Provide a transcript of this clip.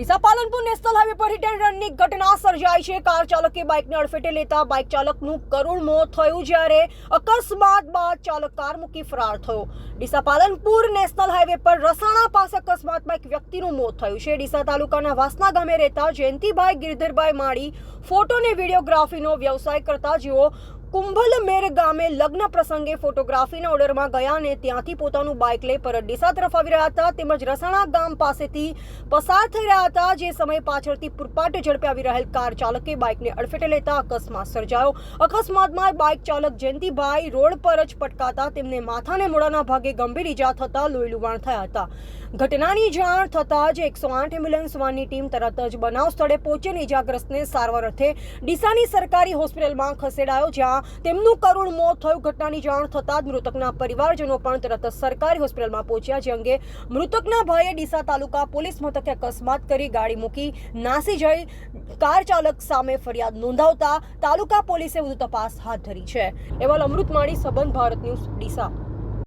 Deesa Palanpur national highway પર hit and રનની ઘટના સર્જાઈ છે. કાર ચાલકે બાઇકને અડફેટે લેતા બાઇક ચાલકનું કરુણ મોત થયું જ્યારે અકસ્માત બાદ ચાલક કાર મૂકી ફરાર થયો. ડીસા પાલનપુર નેશનલ હાઈવે પર રસાણા પાસે અકસ્માતમાં એક વ્યક્તિનું મોત થયું છે. ડીસા તાલુકાના વાસના ગામે રહેતા જયંતિભાઈ ગિરધરભાઈ માળી ફોટો અને વિડીયોગ્રાફીનો વ્યવસાય કરતા જેઓ કુંભલમેર ગામે લગ્ન પ્રસંગે ફોટોગ્રાફીના ઓર્ડરમાં ગયા અને ત્યાંથી પોતાનું બાઇક લઈ પરત ડીસા તરફ આવી રહ્યા હતા. તેમજ રસાણા ગામ પાસેથી પસાર થઈ રહ્યા હતા. જે સમયે પાછળથી પુરપાટ ઝડપે આવી રહેલ કાર ચાલકે બાઇકને અડફેટે લેતા અકસ્માત સર્જાયો. અકસ્માતમાં બાઇક ચાલક જયંતિભાઈ રોડ પર જ પટકાતા તેમને માથાને મોડાના ભાગે ગંભીર ઈજા થતા લોહી થયા હતા. ઘટનાની જાણ થતાં જ એકસો આઠ એમ્બ્યુલન્સ વાનની ટીમ તરત જ બનાવ સ્થળે પહોંચીને ઈજાગ્રસ્તને સારવાર અર્થે ડીસાની સરકારી હોસ્પિટલમાં ખસેડાયો, જ્યાં તેમનું કરુણ મોત થયું. ઘટનાની જાણ થતાં જ મૃતકના પરિવારજનો પણ તરત સરકારી હોસ્પિટલમાં પહોંચ્યા, જે અંગે મૃતકના ભાઈએ ડીસા તાલુકા પોલીસ મથકે અકસ્માત કરી ગાડી મૂકી નાસી જઈ કાર ચાલક સામે ફરિયાદ નોંધાવતા તાલુકા પોલીસે વધુ તપાસ હાથ ધરી છે. એવા અમૃત માણી, સંબંધ ભારત ન્યૂઝ, ડીસા.